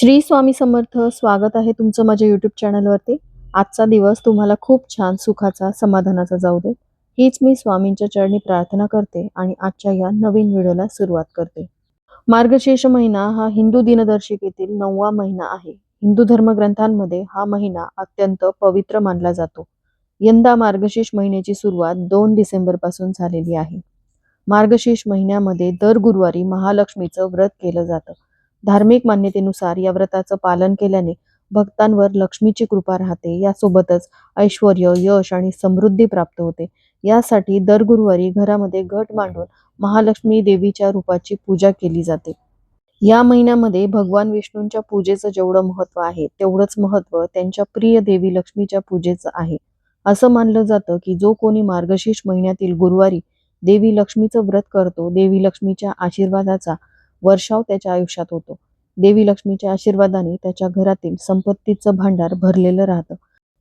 श्री स्वामी समर्थ स्वागत आहे तुमचं माझ्या युट्यूब चॅनलवरती आजचा दिवस तुम्हाला खूप छान सुखाचा समाधानाचा जाऊ दे. हीच मी स्वामींच्या चरणी प्रार्थना करते आणि आजच्या या नवीन व्हिडिओला सुरुवात करते. मार्गशीर्ष महिना हा हिंदू दिनदर्शिकेतील नववा महिना आहे. हिंदू धर्मग्रंथांमध्ये हा महिना अत्यंत पवित्र मानला जातो. यंदा मार्गशीर्ष महिन्याची सुरुवात दोन डिसेंबरपासून झालेली आहे. मार्गशीर्ष महिन्यामध्ये दर गुरुवारी महालक्ष्मीचं व्रत केलं जातं. धार्मिक मान्यतेनुसार या व्रताचं पालन केल्याने भक्तांवर लक्ष्मीची कृपा राहते. यासोबतच ऐश्वर यश आणि समृद्धी प्राप्त होते. यासाठी दर गुरुवारी घरामध्ये घट मांडून महालक्ष्मी देवीच्या रूपाची पूजा केली जाते. या महिन्यामध्ये भगवान विष्णूंच्या पूजेचं जेवढं महत्त्व आहे तेवढंच महत्त्व त्यांच्या प्रिय देवी लक्ष्मीच्या पूजेचं आहे. असं मानलं जातं की जो कोणी मार्गशीर्ष महिन्यातील गुरुवारी देवी लक्ष्मीचं व्रत करतो देवी लक्ष्मीच्या आशीर्वादाचा वर्षाव त्याच्या आयुष्यात होतो. देवी लक्ष्मीच्या आशीर्वादाने त्याच्या घरातील संपत्तीचं भांडार भरलेलं राहतं.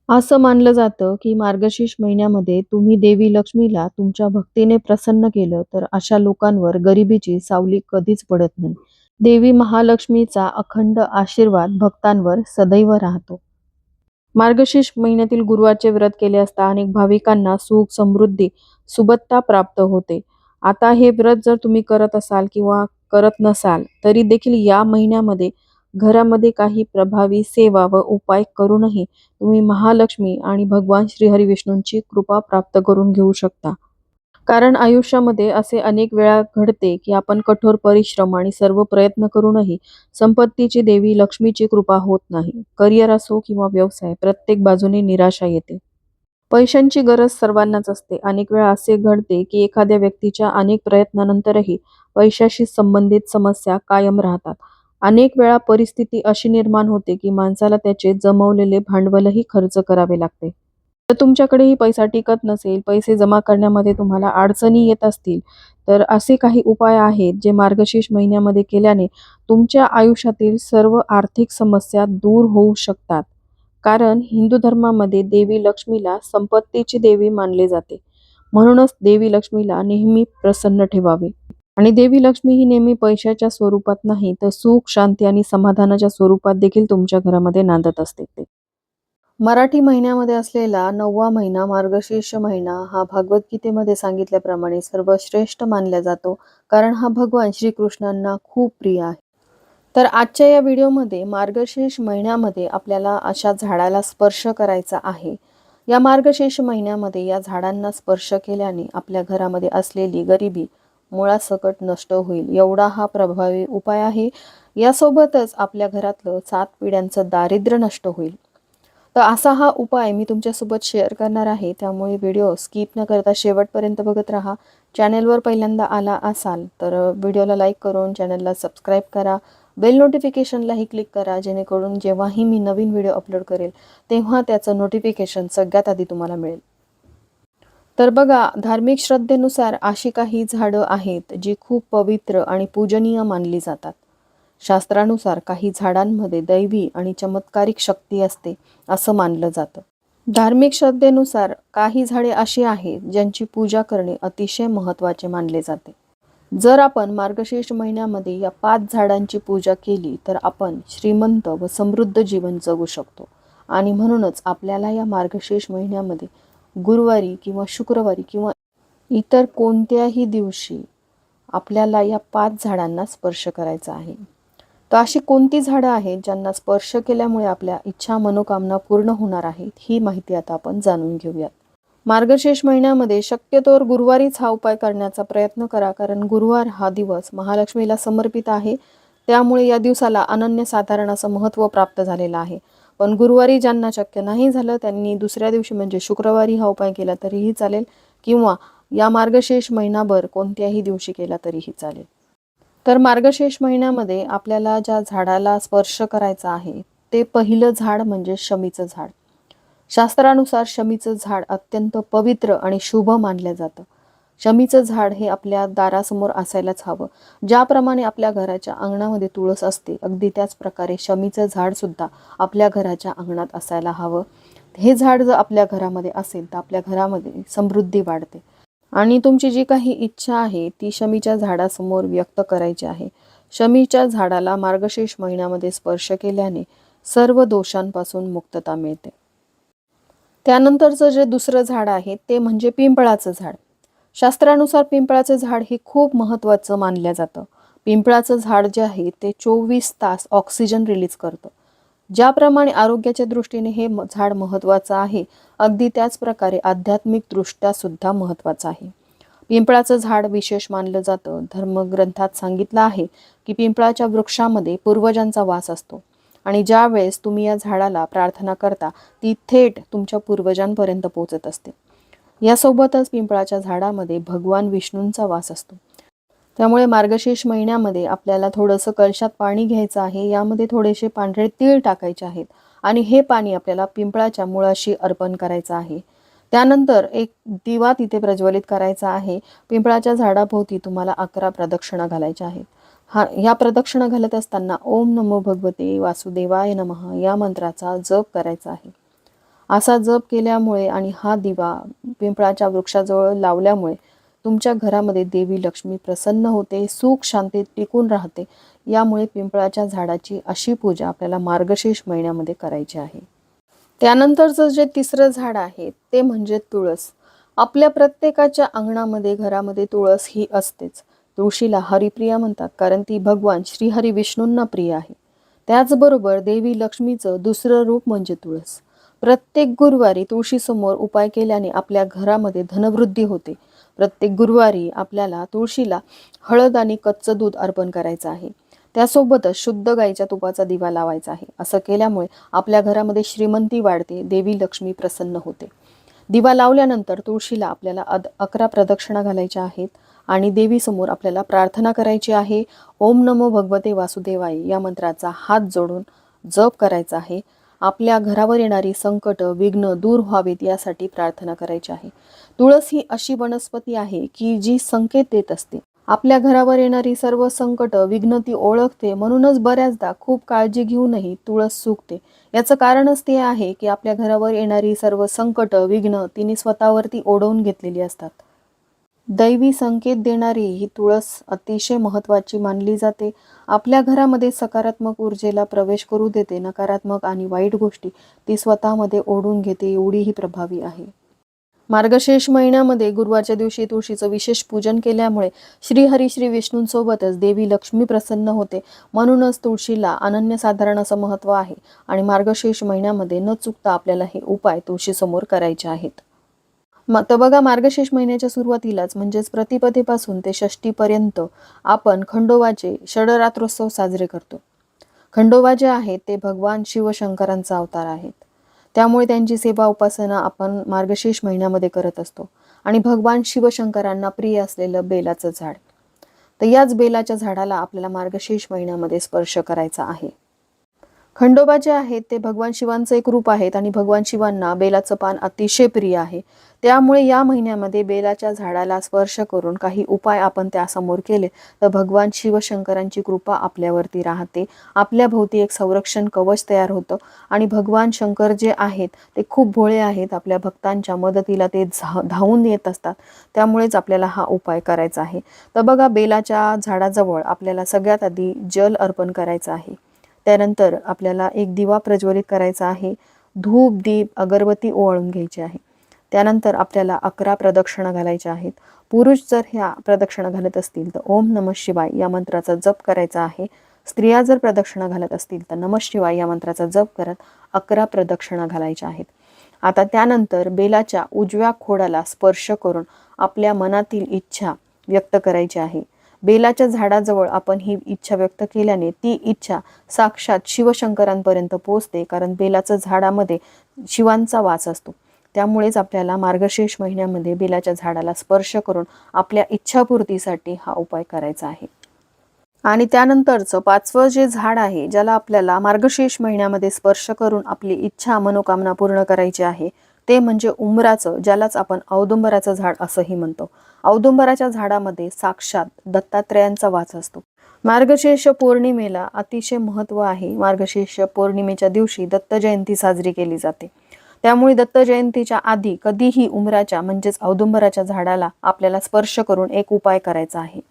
असं मानलं जातं की मार्गशीर्ष महिन्यामध्ये तुम्ही देवी लक्ष्मीला तुमच्या भक्तीने प्रसन्न केलं तर अशा लोकांवर गरिबीची सावली कधीच पडत नाही. देवी महालक्ष्मीचा अखंड आशीर्वाद भक्तांवर सदैव राहतो. मार्गशीर्ष महिन्यातील गुरुवारचे व्रत केले असता अनेक भाविकांना सुख समृद्धी सुबत्ता प्राप्त होते. आता हे व्रत जर तुम्ही करत असाल किंवा करत नसाल तरी देखील या महिन्यामध्ये घरामध्ये काही प्रभावी सेवा व उपाय करूनही तुम्ही महालक्ष्मी आणि भगवान श्रीहरी विष्णूंची कृपा प्राप्त करून घेऊ शकता. कारण आयुष्यामध्ये असे अनेक वेळा घडते की आपण कठोर परिश्रम आणि सर्व प्रयत्न करूनही संपत्तीची देवी लक्ष्मीची कृपा होत नाही. करिअर असो किंवा व्यवसाय प्रत्येक बाजूने निराशा येते. पैशांची गरज सर्वांनाच असते. अनेक वेळा असे घडते की एखाद्या व्यक्तीच्या अनेक प्रयत्नानंतरही पैशाशी संबंधित समस्या कायम राहतात. अनेक वेळा परिस्थिती अशी निर्माण होते की माणसाला त्याचे जमवलेले भांडवलही खर्च करावे लागते. जर तुमच्याकडेही पैसा टिकत नसेल पैसे जमा करण्यामध्ये तुम्हाला अडचणी येत असतील तर असे काही उपाय आहेत जे मार्गशीर्ष महिन्यामध्ये केल्याने तुमच्या आयुष्यातील सर्व आर्थिक समस्या दूर होऊ शकतात. कारण हिंदू धर्मामध्ये देवी लक्ष्मीला संपत्तीची देवी मानले जाते. म्हणूनच देवी लक्ष्मीला नेहमी प्रसन्न ठेवावे. आणि देवी लक्ष्मी ही नेहमी पैशाच्या स्वरूपात नाही तर सुख शांती आणि समाधानाच्या स्वरूपात देखील तुमच्या घरामध्ये नांदत असते ते. मराठी महिन्यामध्ये असलेला नववा महिना मार्गशीर्ष महिना हा भगवद्गीतेमध्ये सांगितल्याप्रमाणे सर्वश्रेष्ठ मानला जातो कारण हा भगवान श्रीकृष्णांना खूप प्रिय आहे. तर आजच्या या व्हिडिओमध्ये मार्गशीर्ष महिन्यामध्ये आपल्याला अशा झाडाला स्पर्श करायचा आहे. या मार्गशीर्ष महिन्यामध्ये या झाडांना स्पर्श केल्याने आपल्या घरामध्ये असलेली गरिबी मुळासकट नष्ट होईल. एवढा हा प्रभावी उपाय आहे. यासोबतच आपल्या घरातलं सात पिढ्यांचं दारिद्र्य नष्ट होईल. तर असा हा उपाय मी तुमच्यासोबत शेअर करणार आहे. त्यामुळे व्हिडिओ स्किप न करता शेवटपर्यंत बघत राहा. चॅनेलवर पहिल्यांदा आला असाल तर व्हिडिओला लाईक करून चॅनलला सबस्क्राईब करा. बेल नोटिफिकेशनलाही क्लिक करा जेणेकरून जेव्हाही मी नवीन व्हिडिओ अपलोड करेल तेव्हा त्याचं नोटिफिकेशन सगळ्यात आधी तुम्हाला मिळेल. तर बघा धार्मिक श्रद्धेनुसार अशी काही झाडं आहेत जी खूप पवित्र आणि पूजनीय मानली जातात. शास्त्रानुसार काही झाडांमध्ये दैवी आणि चमत्कारिक शक्ती असते असं मानलं जातं. धार्मिक श्रद्धेनुसार काही झाडे अशी आहेत ज्यांची पूजा करणे अतिशय महत्त्वाचे मानले जाते. जर आपण मार्गशीर्ष महिन्यामध्ये या पाच झाडांची पूजा केली तर आपण श्रीमंत व समृद्ध जीवन जगू शकतो. आणि म्हणूनच आपल्याला या मार्गशीर्ष महिन्यामध्ये गुरुवारी किंवा शुक्रवारी किंवा इतर कोणत्याही दिवशी आपल्याला या पाच झाडांना स्पर्श करायचा आहे. तर अशी कोणती झाडं आहेत ज्यांना स्पर्श केल्यामुळे आपल्या इच्छा मनोकामना पूर्ण होणार आहेत ही माहिती आता आपण जाणून घेऊयात. मार्गशीर्ष महिन्यामध्ये शक्यतोवर गुरुवारीच हा उपाय करण्याचा प्रयत्न करा कारण गुरुवार हा दिवस महालक्ष्मीला समर्पित आहे. त्यामुळे या दिवसाला अनन्यसाधारण असं महत्त्व प्राप्त झालेलं आहे. पण गुरुवारी ज्यांना शक्य नाही झालं त्यांनी दुसऱ्या दिवशी म्हणजे शुक्रवारी हा उपाय केला तरीही चालेल किंवा या मार्गशीर्ष महिनाभर कोणत्याही दिवशी केला तरीही चालेल. तर मार्गशीर्ष महिन्यामध्ये आपल्याला ज्या झाडाला स्पर्श करायचा आहे ते पहिलं झाड म्हणजे शमीचं झाड. शास्त्रानुसार शमीचं झाड अत्यंत पवित्र आणि शुभ मानलं जातं. शमीचं झाड हे आपल्या दारासमोर असायलाच हवं. ज्याप्रमाणे आपल्या घराच्या अंगणामध्ये तुळस असते अगदी त्याच प्रकारे शमीचं झाड सुद्धा आपल्या घराच्या अंगणात असायला हवं. हे झाड जर आपल्या घरामध्ये असेल तर आपल्या घरामध्ये समृद्धी वाढते. आणि तुमची जी काही इच्छा आहे ती शमीच्या झाडासमोर व्यक्त करायची आहे. शमीच्या झाडाला मार्गशीर्ष महिन्यामध्ये स्पर्श केल्याने सर्व दोषांपासून मुक्तता मिळते. त्यानंतरचं जे दुसरं झाड आहे ते म्हणजे पिंपळाचं झाड. शास्त्रानुसार पिंपळाचं झाड हे खूप महत्त्वाचं मानलं जातं. पिंपळाचं झाड जे आहे ते चोवीस तास ऑक्सिजन रिलीज करतं. ज्याप्रमाणे आरोग्याच्या दृष्टीने हे म- झाड महत्त्वाचं आहे अगदी त्याच प्रकारे आध्यात्मिकदृष्ट्या सुद्धा महत्त्वाचं आहे. पिंपळाचं झाड विशेष मानलं जातं. धर्मग्रंथात सांगितलं आहे की पिंपळाच्या वृक्षामध्ये पूर्वजांचा वास असतो. आणि ज्या वेळेस तुम्ही या झाडाला प्रार्थना करता ती थेट तुमच्या पूर्वजांपर्यंत पोहोचत असते. यासोबतच पिंपळाच्या झाडामध्ये भगवान विष्णूंचा वास असतो. त्यामुळे मार्गशीर्ष महिन्यामध्ये आपल्याला थोडंसं कलशात पाणी घ्यायचं आहे यामध्ये थोडेसे पांढरे तीळ टाकायचे आहेत आणि हे पाणी आपल्याला पिंपळाच्या मुळाशी अर्पण करायचं आहे. त्यानंतर एक दिवा तिथे प्रज्वलित करायचा आहे. पिंपळाच्या झाडाभोवती तुम्हाला अकरा प्रदक्षिणा घालायच्या आहेत. हा ह्या प्रदक्षिणा घालत असताना ओम नमो भगवते वासुदेवाय नमः या मंत्राचा जप करायचा आहे. असा जप केल्यामुळे आणि हा दिवा पिंपळाच्या वृक्षाजवळ लावल्यामुळे तुमच्या घरामध्ये देवी लक्ष्मी प्रसन्न होते सुख शांती टिकून राहते. यामुळे पिंपळाच्या झाडाची अशी पूजा आपल्याला मार्गशीर्ष महिन्यामध्ये करायची आहे. त्यानंतरचं जे तिसरं झाड आहे ते म्हणजे तुळस. आपल्या प्रत्येकाच्या अंगणामध्ये घरामध्ये तुळस ही असतेच. तुळशीला हरिप्रिया म्हणतात कारण ती भगवान श्रीहरी विष्णूंना प्रिय आहे. त्याचबरोबर देवी लक्ष्मीचं दुसरं रूप म्हणजे तुळस. प्रत्येक गुरुवारी तुळशीसमोर उपाय केल्याने आपल्या घरामध्ये धनवृद्धी होते. प्रत्येक गुरुवारी आपल्याला तुळशीला हळद आणि कच्चं दूध अर्पण करायचं आहे. त्यासोबतच शुद्ध गाईच्या तुपाचा दिवा लावायचा आहे. असं केल्यामुळे आपल्या घरामध्ये श्रीमंती वाढते देवी लक्ष्मी प्रसन्न होते. दिवा लावल्यानंतर तुळशीला आपल्याला अद अकरा प्रदक्षिणा घालायच्या आहेत. आणि देवीसमोर आपल्याला प्रार्थना करायची आहे. ओम नमो भगवते वासुदेवाय या मंत्राचा हात जोडून जप करायचा आहे. आपल्या घरावर येणारी संकट विघ्न दूर व्हावीत यासाठी प्रार्थना करायची आहे. तुळस ही अशी वनस्पती आहे की जी संकेत देत असते. आपल्या घरावर येणारी सर्व संकट विघ्न ती ओळखते. म्हणूनच बऱ्याचदा खूप काळजी घेऊनही तुळस सुकते. याचं कारणच ते आहे की आपल्या घरावर येणारी सर्व संकट विघ्न तिने स्वतःवरती ओढवून घेतलेली असतात. दैवी संकेत देणारी ही तुळस अतिशय महत्त्वाची मानली जाते. आपल्या घरामध्ये सकारात्मक ऊर्जेला प्रवेश करू देते नकारात्मक आणि वाईट गोष्टी ती स्वतःमध्ये ओढून घेते एवढी ही प्रभावी आहे. मार्गशीर्ष महिन्यामध्ये गुरुवारच्या दिवशी तुळशीचं विशेष पूजन केल्यामुळे श्रीहरी श्री विष्णूंसोबतच देवी लक्ष्मी प्रसन्न होते. म्हणूनच तुळशीला अनन्यसाधारण असं महत्त्व आहे आणि मार्गशीर्ष महिन्यामध्ये न चुकता आपल्याला हे उपाय तुळशीसमोर करायचे आहेत. तर बघा मार्गशीर्ष महिन्याच्या सुरुवातीलाच म्हणजेच प्रतिपदेपासून ते षष्टीपर्यंत आपण खंडोबाचे षडरात्रोत्सव साजरे करतो. खंडोबा जे आहेत ते भगवान शिवशंकरांचा अवतार आहेत. त्यामुळे त्यांची सेवा उपासना आपण मार्गशीर्ष महिन्यामध्ये करत असतो. आणि भगवान शिवशंकरांना प्रिय असलेलं बेलाचं झाड. तर याच बेलाच्या झाडाला आपल्याला मार्गशीर्ष महिन्यामध्ये स्पर्श करायचा आहे. खंडोबा जे आहेत ते भगवान शिवांचं एक रूप आहेत आणि भगवान शिवांना बेलाचं पान अतिशय प्रिय आहे. त्यामुळे या महिन्यामध्ये बेलाच्या झाडाला स्पर्श करून काही उपाय आपण त्यासमोर केले तर भगवान शिवशंकरांची कृपा आपल्यावरती राहते. आपल्या भोवती एक संरक्षण कवच तयार होतं आणि भगवान शंकर जे आहेत ते खूप भोळे आहेत. आपल्या भक्तांच्या मदतीला ते धावून येत असतात. त्यामुळेच आपल्याला हा उपाय करायचा आहे. तर बघा बेलाच्या झाडाजवळ आपल्याला सगळ्यात आधी जल अर्पण करायचं आहे. त्यानंतर आपल्याला एक दिवा प्रज्वलित करायचा आहे. धूप दीप अगरबत्ती ओवाळून घ्यायची आहे. त्यानंतर आपल्याला अकरा प्रदक्षिणा घालायच्या आहेत. पुरुष जर ह्या प्रदक्षिणा घालत असतील तर ओम नम शिवाय या मंत्राचा जप करायचा आहे. स्त्रिया जर प्रदक्षिणा घालत असतील तर नम शिवाय या मंत्राचा जप करत अकरा प्रदक्षिणा घालायच्या आहेत. आता त्यानंतर बेलाच्या उजव्या खोडाला स्पर्श करून आपल्या मनातील इच्छा व्यक्त करायची आहे. बेलाच्या झाडाजवळ आपण ही इच्छा व्यक्त केल्याने ती इच्छा साक्षात शिवशंकरांपर्यंत पोहोचते कारण बेलाचं झाडामध्ये शिवांचा वास असतो. त्यामुळेच आपल्याला मार्गशीर्ष महिन्यामध्ये बेलाच्या झाडाला स्पर्श करून आपल्या इच्छापूर्तीसाठी हा उपाय करायचा आहे. आणि त्यानंतरचं पाचवं जे झाड आहे ज्याला आपल्याला मार्गशीर्ष महिन्यामध्ये स्पर्श करून आपली इच्छा मनोकामना पूर्ण करायची आहे ते म्हणजे उमराचं ज्यालाच आपण औदुंबराचं झाड असंही म्हणतो. औदुंबराच्या झाडामध्ये साक्षात दत्तात्रयांचा वास असतो. मार्गशीर्ष पौर्णिमेला अतिशय महत्त्व आहे. मार्गशीर्ष पौर्णिमेच्या दिवशी दत्त जयंती साजरी केली जाते. त्यामुळे दत्त जयंतीच्या आधी कधीही उमराच्या म्हणजेच औदुंबराच्या झाडाला आपल्याला स्पर्श करून एक उपाय करायचा आहे.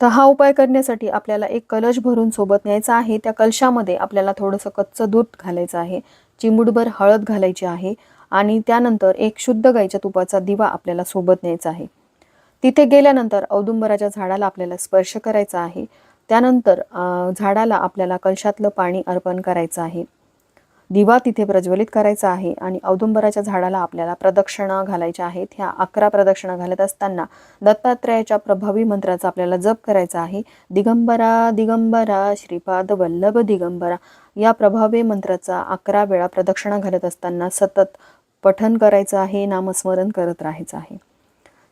तर हा उपाय करण्यासाठी आपल्याला एक कलश भरून सोबत न्यायचा आहे. त्या कलशामध्ये आपल्याला थोडंसं कच्चं दूध घालायचं आहे. चिमुटभर हळद घालायची आहे. आणि त्यानंतर एक शुद्ध गाईच्या तुपाचा दिवा आपल्याला सोबत न्यायचा आहे. तिथे गेल्यानंतर औदुंबराच्या झाडाला आपल्याला स्पर्श करायचा आहे. त्यानंतर झाडाला आपल्याला कलशातलं पाणी अर्पण करायचं आहे. दिवा तिथे प्रज्वलित करायचा आहे आणि औदुंबराच्या झाडाला आपल्याला प्रदक्षिणा घालायच्या आहेत. ह्या अकरा प्रदक्षिणा घालत असताना दत्तात्रयाच्या प्रभावी मंत्राचा आपल्याला जप करायचा आहे. दिगंबरा दिगंबरा श्रीपाद वल्लभ दिगंबरा या प्रभावी मंत्राचा अकरा वेळा प्रदक्षिणा घालत असताना सतत पठन करायचं आहे नामस्मरण करत राहायचं आहे.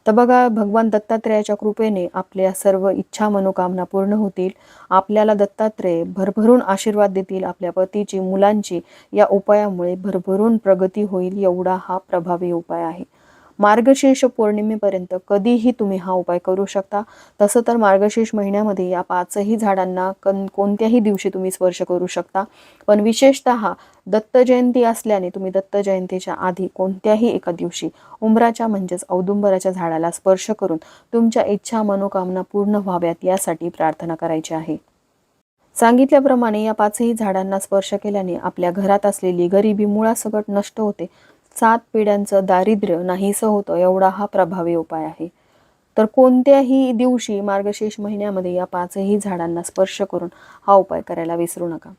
तर बघा भगवान दत्तात्रेयाच्या कृपेने आपल्या सर्व इच्छा मनोकामना पूर्ण होतील. आपल्याला दत्तात्रेय भरभरून आशीर्वाद देतील. आपल्या पतीची मुलांची या उपायामुळे भरभरून प्रगती होईल एवढा हा प्रभावी उपाय आहे. मार्गशीर्ष पौर्णिमेपर्यंत कधीही तुम्ही हा उपाय करू शकता. तसं तर मार्गशीर्ष महिन्यामध्ये या पाचही झाडांना कन कोणत्याही दिवशी तुम्ही स्पर्श करू शकता. पण विशेषतः दत्त जयंती असल्याने तुम्ही दत्त जयंतीच्या आधी कोणत्याही एका दिवशी उंबराच्या म्हणजेच औदुंबराच्या झाडाला स्पर्श करून तुमच्या इच्छा मनोकामना पूर्ण व्हाव्यात यासाठी प्रार्थना करायची आहे. सांगितल्याप्रमाणे या पाचही झाडांना स्पर्श केल्याने आपल्या घरात असलेली गरिबी मुळासकट नष्ट होते. सात पिढ्यांचं दारिद्र्य नाहीसं होतं एवढा हा प्रभावी उपाय आहे. तर कोणत्याही दिवशी मार्गशीर्ष महिन्यामध्ये या पाचही झाडांना स्पर्श करून हा उपाय करायला विसरू नका.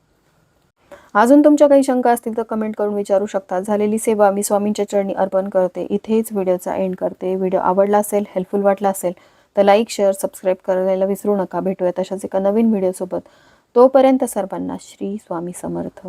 अजून तुमच्या काही शंका असतील तर कमेंट करून विचारू शकता. झालेली सेवा मी स्वामींच्या चरणी अर्पण करते. इथेच व्हिडिओचा एंड करते. व्हिडिओ आवडला असेल हेल्पफुल वाटला असेल तर लाईक शेअर सबस्क्राईब करायला विसरू नका. भेटूया तशाच एका नवीन व्हिडिओसोबत. तोपर्यंत सर्वांना श्री स्वामी समर्थ.